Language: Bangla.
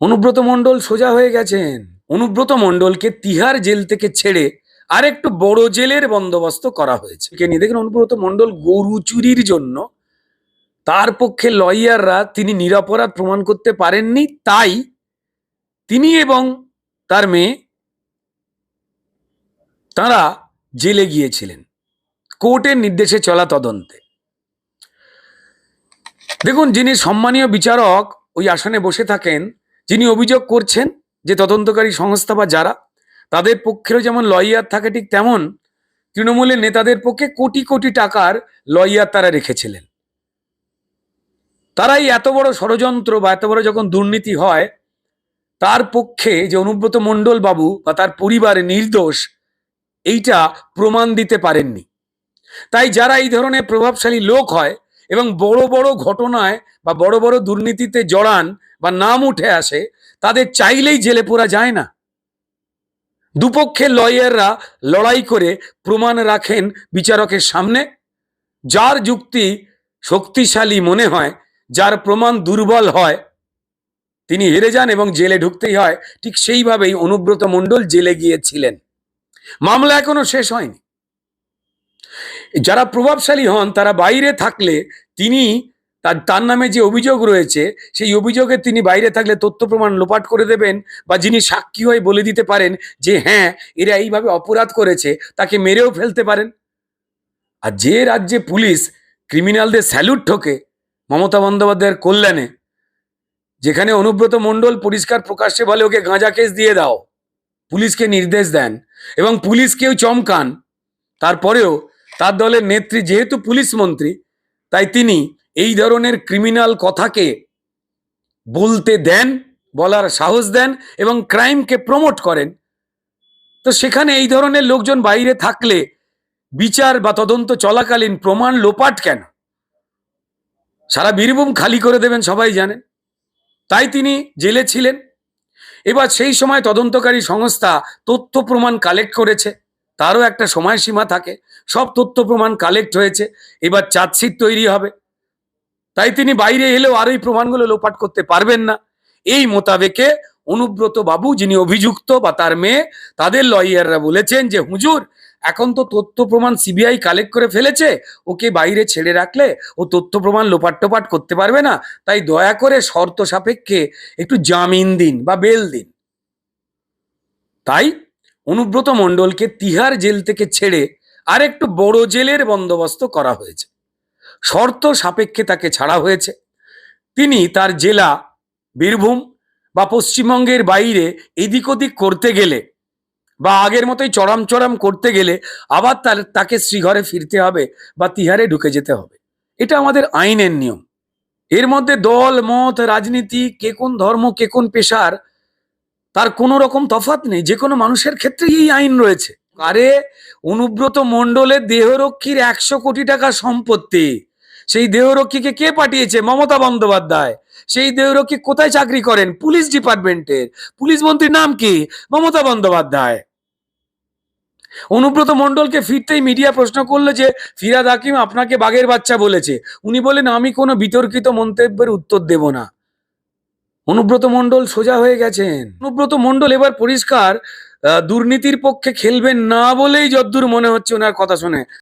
অনুব্রত মণ্ডল সোজা হয়ে গেছেন। অনুব্রত মণ্ডলকে তিহার জেল থেকে ছেড়ে আর একটু বড় জেলের বন্দোবস্ত করা হয়েছে। কে নিয়ে? দেখুন, অনুব্রত মণ্ডল গরু চুরির জন্য তার পক্ষে লয়াররা তিনি নিরাপরাধ প্রমাণ করতে পারেননি, তাই তিনি এবং তার মেয়ে তারা জেলে গিয়েছিলেন। কোর্টের নির্দেশে চলা তদন্তে। দেখুন, যিনি সম্মানীয় বিচারক ওই আসনে বসে থাকেন যিনি অভিযোগ করছেন যে তদন্তকারী সংস্থা বা যারা, তাদের পক্ষেরও যেমন লয়ার থাকে ঠিক তেমন তৃণমূলের নেতাদের পক্ষে কোটি কোটি টাকার লয়ার তারা রেখেছিলেন। তারাই এত বড় ষড়যন্ত্র বা এত বড় যখন দুর্নীতি হয়, তার পক্ষে যে অনুব্রত মণ্ডল বাবু বা তার পরিবার নির্দোষ, এইটা প্রমাণ দিতে পারেননি। তাই যারা এই ধরনের প্রভাবশালী লোক হয় এবং বড় বড় ঘটনায় বা বড় বড় দুর্নীতিতে জড়ান বা নাম উঠে আসে, তাদের চাইলেই জেলে পোরা যায় না। দুপক্ষের লয়াররা লড়াই করে প্রমাণ রাখেন বিচারকের সামনে, যার যুক্তি শক্তিশালী মনে হয়, যার প্রমাণ দুর্বল হয়, তিনি হেরে যান এবং জেলে ঢুকতেই হয়। ঠিক সেইভাবেই অনুব্রত মণ্ডল জেলে গিয়েছিলেন। মামলা এখনও শেষ হয়নি। যারা প্রভাবশালী হন, তারা বাইরে থাকলে তিনি তার তার নামে যে অভিযোগ রয়েছে, সেই অভিযোগে তিনি বাইরে থাকলে তথ্য প্রমাণ লোপাট করে দেবেন বা যিনি সাক্ষী হয়ে বলে দিতে পারেন যে হ্যাঁ এরা এইভাবে অপরাধ করেছে, তাকে মেরেও ফেলতে পারেন। আর যে রাজ্যে পুলিশ ক্রিমিনালদের স্যালুট ঠোকে মমতা বন্দ্যোপাধ্যায়ের কল্যাণে, যেখানে অনুব্রত মণ্ডল পরিষ্কার প্রকাশ্যে বলে, ওকে গাঁজা কেস দিয়ে দাও। পুলিশকে নির্দেশ দেন এবং পুলিশকেও চমকান। তারপরেও তার দলের নেত্রী যেহেতু পুলিশ মন্ত্রী, তাই তিনি এই ধরনের ক্রিমিনাল কথাকে বলতে দেন, বলার সাহস দেন এবং ক্রাইমকে প্রমোট করেন। তো সেখানে এই ধরনের লোকজন বাইরে থাকলে বিচার বা তদন্ত চলাকালীন প্রমাণ লোপাট কেন? সারা বীরভূম খালি করে দেবেন সবাই জানেন। তাই তিনি জেলে ছিলেন। এবার সেই সময় তদন্তকারী সংস্থা তথ্য প্রমাণ কালেক্ট করেছে। তারও একটা সময়সীমা থাকে। সব তথ্য প্রমাণ কালেক্ট হয়েছে, এবার চার্জশিট তৈরি হবে। তাই তিনি বাইরে এলেও আর এই প্রমাণগুলো লোপাট করতে পারবেন না। এই মোতাবেকে অনুব্রত বাবু, যিনি অভিযুক্ত বা তার মেয়ে, তাদের লয়াররা বলেছেন যে, হুজুর, এখন তো তথ্য প্রমাণ সিবিআই কালেক্ট করে ফেলেছে, ওকে বাইরে ছেড়ে রাখলে ও তথ্য প্রমাণ লোপাট টোপাট করতে পারবে না। তাই দয়া করে শর্ত সাপেক্ষে একটু জামিন দিন বা বেল দিন। তাই অনুব্রত মণ্ডলকে তিহার জেল থেকে ছেড়ে আর একটু বড় জেলের বন্দোবস্ত করা হয়েছে। শর্ত সাপেক্ষে তাকে ছাড়া হয়েছে। তিনি তার জেলা, বীরভূম বা পশ্চিমবঙ্গের বাইরে এদিক ওদিক করতে গেলে বা আগের মতোই চড়াম চড়াম করতে গেলে আবার তার, তাকে শ্রীঘরে ফিরতে হবে বা তিহারে ঢুকে যেতে হবে। এটা আমাদের আইনের নিয়ম। এর মধ্যে দল, মত, রাজনীতি, কে কোন ধর্ম, কে কোন পেশার, তার কোনো রকম তফাৎ নেই। যে কোনো মানুষের ক্ষেত্রেই এই আইন রয়েছে। আরে অনুব্রত মণ্ডলের দেহরক্ষীর একশো কোটি টাকা সম্পত্তি। সেই দেহরক্ষীকে কে পাঠিয়েছে? মমতা বন্দ্যোপাধ্যায়। সেই দেহরক্ষী কোথায় চাকরি করেন? পুলিশ ডিপার্টমেন্টের। পুলিশ মন্ত্রীর নাম কি? মমতা বন্দ্যোপাধ্যায়। অনুব্রত মণ্ডলকে ফিরতেই মিডিয়া প্রশ্ন করল যে, ফিরাদ হাকিম আপনাকে বাঘের বাচ্চা বলেছে। উনি বলেন আমি কোনো বিতর্কিত মন্তব্যের উত্তর দেব না। অনুব্রত মণ্ডল সোজা হয়ে গেছেন। অনুব্রত মণ্ডল এবার পরিষ্কার দুর্নীতির পক্ষে খেলবেন না বলেই যদ্দূর মনে হচ্ছে ওনার কথা শুনে।